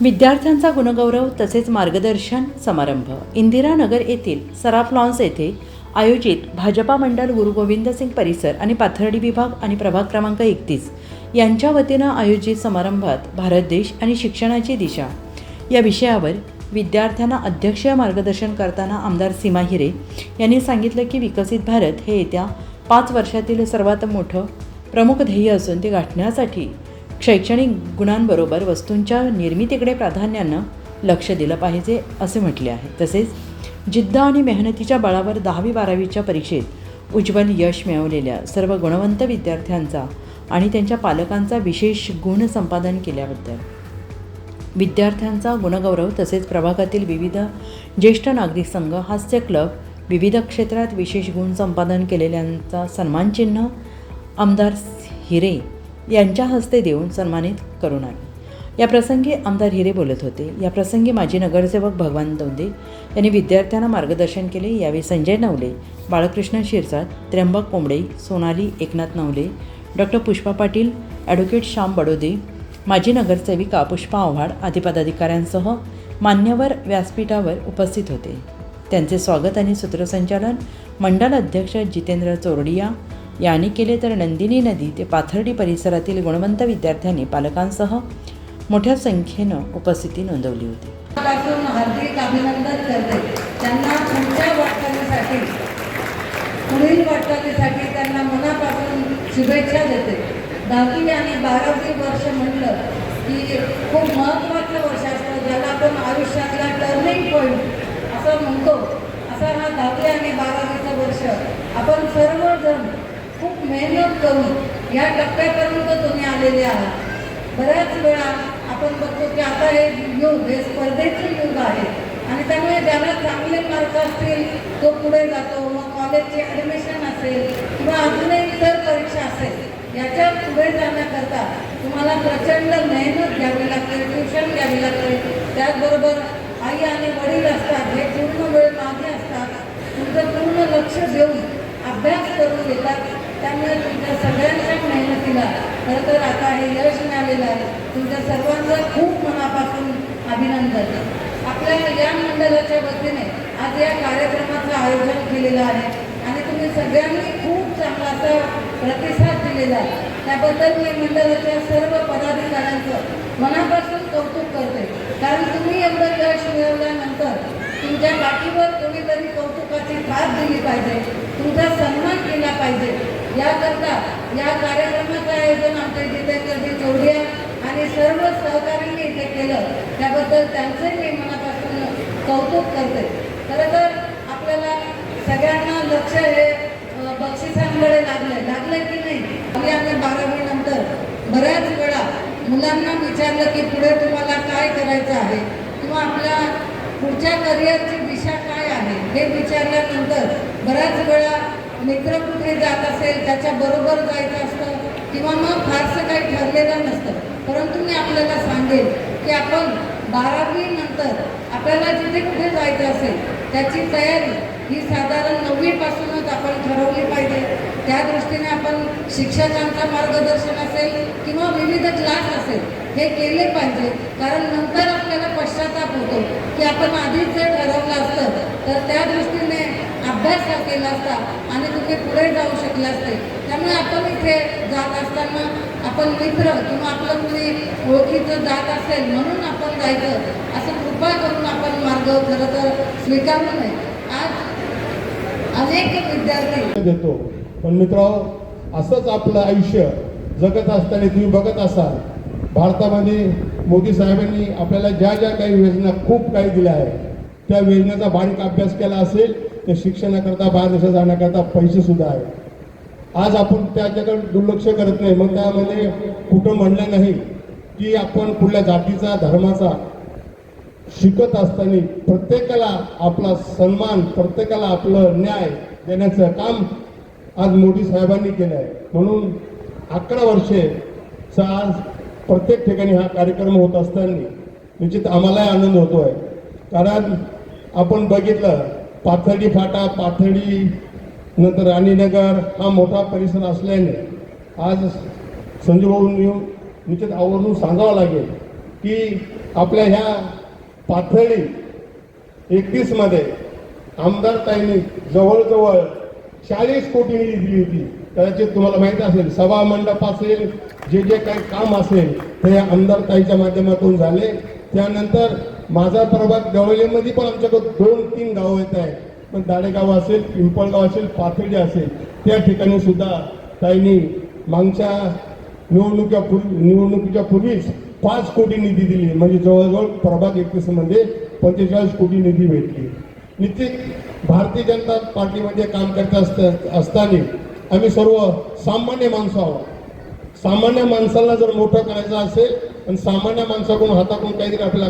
विद्यार्थ्यांचा गुणगौरव तसेच मार्गदर्शन समारंभ. इंदिरानगर येथील सराफ लॉन्स येथे आयोजित भाजपा मंडळ गुरु गोविंद सिंग परिसर आणि पाथर्डी विभाग आणि प्रभाग क्रमांक एकतीस यांच्या वतीनं आयोजित समारंभात भारत देश आणि शिक्षणाची दिशा. या विषयावर विद्यार्थ्यांना अध्यक्षीय मार्गदर्शन करताना आमदार सीमा हिरे यांनी सांगितलं की विकसित भारत हे येत्या पाच वर्षातील सर्वात मोठं प्रमुख ध्येय असून ते गाठण्यासाठी शैक्षणिक गुणांबरोबर वस्तूंच्या निर्मितीकडे प्राधान्यानं लक्ष दिलं पाहिजे असे म्हटले आहे. तसेच जिद्द आणि मेहनतीच्या बळावर दहावी बारावीच्या परीक्षेत उज्ज्वल यश मिळवलेल्या सर्व गुणवंत विद्यार्थ्यांचा आणि त्यांच्या पालकांचा विशेष गुण संपादन केल्याबद्दल. विद्यार्थ्यांचा गुणगौरव तसेच प्रभागातील विविध ज्येष्ठ नागरिक संघ हास्य क्लब विविध क्षेत्रात विशेष गुण संपादन केलेल्यांचा सन्मानचिन्ह आमदार हिरे यांच्या हस्ते देऊन सन्मानित करून आले. या प्रसंगी आमदार हिरे बोलत होते. या प्रसंगी माजी नगरसेवक भगवान दौंदे यांनी विद्यार्थ्यांना मार्गदर्शन केले. यावेळी संजय नवले बाळकृष्ण शिरसाट त्र्यंबक कोंबडे सोनाली एकनाथ नवले डॉक्टर पुष्पा पाटील ॲडव्होकेट श्याम बडोदे माजी नगरसेविका पुष्पा आव्हाड आदी पदाधिकाऱ्यांसह मान्यवर व्यासपीठावर उपस्थित होते. त्यांचे स्वागत आणि सूत्रसंचालन मंडल अध्यक्ष जितेंद्र चोरडिया यांनी केले तर नंदिनी नदी ते पाथर्डी परिसरातील गुणवंत विद्यार्थ्यांनी पालकांसह मोठ्या संख्येनं उपस्थिती नोंदवली होती. पासून हार्दिक अभिनंदन करते. त्यांना पुढच्या वाटचालीसाठी पुढील वाटचालीसाठी त्यांना मनापासून शुभेच्छा देते. दहावी आणि बारावी वर्ष म्हटलं की खूप महत्त्वाचं वर्ष असतं. ज्याला आपण आयुष्यातला टर्निंग पॉईंट असं म्हणतो असा हा दहावी आणि बारावीचं वर्ष आपण सर्वजण खूप कमी. करून या टप्प्यापर्यंत तुम्ही आलेले आहात. बऱ्याच वेळा आपण बघतो की आता हे युग हे स्पर्धेचे युग आहे. आणि त्यामुळे ज्याला चांगले मार्क असतील तो पुढे जातो. मग कॉलेजचे ॲडमिशन असेल किंवा अजूनही इतर परीक्षा असेल याच्यापुढे जाण्याकरता तुम्हाला प्रचंड मेहनत घ्यावी लागते ट्युशन घ्यावी लागते. त्याचबरोबर आई आणि वडील असतात हे पूर्ण वेळ मागे असतात तुमचं पूर्ण लक्ष देऊन अभ्यास करून घेतात त्यामुळे तुमच्या सगळ्यांच्या मेहनतीला खरं तर आता हे यश मिळालेलं आहे तुमच्या सर्वांचं खूप मनापासून अभिनंदन. आपल्या या मंडळाच्या वतीने आज या कार्यक्रमाचं आयोजन केलेलं आहे आणि तुम्ही सगळ्यांनी खूप चांगला असा प्रतिसाद दिलेला आहे. त्याबद्दल मी मंडळाच्या सर्व पदाधिकाऱ्यांचं मनापासून कौतुक करते. कारण तुम्ही एवढं यश मिळवल्यानंतर तुमच्या पाठीवर कोणीतरी कौतुकाची साथ दिली पाहिजे तुमचा सन्मान केला पाहिजे. याकरता या कार्यक्रमाचं आयोजन आमच्या जितेंद्रजी चौडिया आणि सर्व सहकाऱ्यांनी इथे केलं. त्याबद्दल त्यांचे मी मनापासून कौतुक करते. खरं तर आपल्याला सगळ्यांना लक्ष हे बक्षिसांकडे लागलं लागले की नाही? आम्ही आम्ही बारावी नंतर बऱ्याच वेळा मुलांना विचारलं की पुढे तुम्हाला काय करायचं आहे? किंवा आपल्या पुढच्या करिअरची दिशा काय आहे? हे विचारल्यानंतर बऱ्याच वेळा मित्र कुठे जात असेल त्याच्याबरोबर जायचं असतं किंवा मग फारसं काही ठरलेलं नसतं. परंतु मी आपल्याला सांगेन की आपण बारावी नंतर आपल्याला जिथे कुठे जायचं असेल त्याची तयारी ही साधारण नववीपासूनच आपण ठरवली पाहिजे. त्या दृष्टीने आपण शिक्षकांचं मार्गदर्शन असेल किंवा विविध क्लास असेल हे केले पाहिजे. कारण नंतर आपल्याला पश्चाताप होतो की आपण आधीच जर ठरवलं असतं तर त्या दृष्टी अभ्यास हा केला असता आणि तुम्ही पुढे जाऊ शकले असते? त्यामुळे आपण इथे जात असताना आपण मित्र किंवा आपलं कुणी ओळखीचं जात असेल म्हणून आपण जायचं. असं कृपा करून आपण मार्ग खरं तर स्वीकारू नये. आज अनेक विद्यार्थी देतो. पण मित्र असंच आपलं आयुष्य जगत असताना तुम्ही बघत असाल. भारतामध्ये मोदी साहेबांनी आपल्याला ज्या ज्या काही योजना खूप काही दिल्या आहेत त्या योजनेचा बारीक अभ्यास केला असेल ते शिक्षणाकरता बाहेर देशात जाण्याकरता पैसे सुद्धा आहेत. आज आपण त्याच्याकडे दुर्लक्ष करत नाही मग त्यामध्ये कुठं म्हणलं नाही की आपण कुठल्या जातीचा धर्माचा शिकत असताना प्रत्येकाला आपला सन्मान प्रत्येकाला आपलं न्याय देण्याचं काम आज मोदी साहेबांनी केलं आहे. म्हणून अकरा वर्षेचा आज प्रत्येक ठिकाणी हा कार्यक्रम होत असताना निश्चित आम्हालाही आनंद होतो आहे कारण आपण बघितलं पाथर्डी फाटा पाथर्डी नंतर राणीनगर हा मोठा परिसर असल्याने आज संजय निश्चित आवर्जून सांगावं लागेल की आपल्या ह्या पाथर्डी एकतीसमध्ये आमदार ताईंनी जवळजवळ चाळीस कोटी निधी दिली होती. कदाचित तुम्हाला माहीत असेल सभा मंडप असेल जे जे काही काम असेल ते आमदार ताईच्या माध्यमातून झाले. त्यानंतर माझा प्रभाग गवळीमध्ये पण आमच्याकडे दोन तीन गावं येत आहेत. पण दाडेगाव असेल पिंपळगाव असेल पाथर्डी असेल त्या ठिकाणी सुद्धा ताईंनी मागच्या निवडणुकीच्या पूर्वी निवडणुकीच्या पूर्वीच पाच कोटी निधी दिली. म्हणजे जवळजवळ प्रभाग एकवीसमध्ये पंचेचाळीस कोटी निधी भेटली. निश्चित भारतीय जनता पार्टीमध्ये काम करत असत असताना आम्ही सर्व सामान्य माणसं आहोत. सामान्य माणसाला जर मोठं करायचं असेल आणि सामान्य माणसाकडून हाताकडून काहीतरी आपल्याला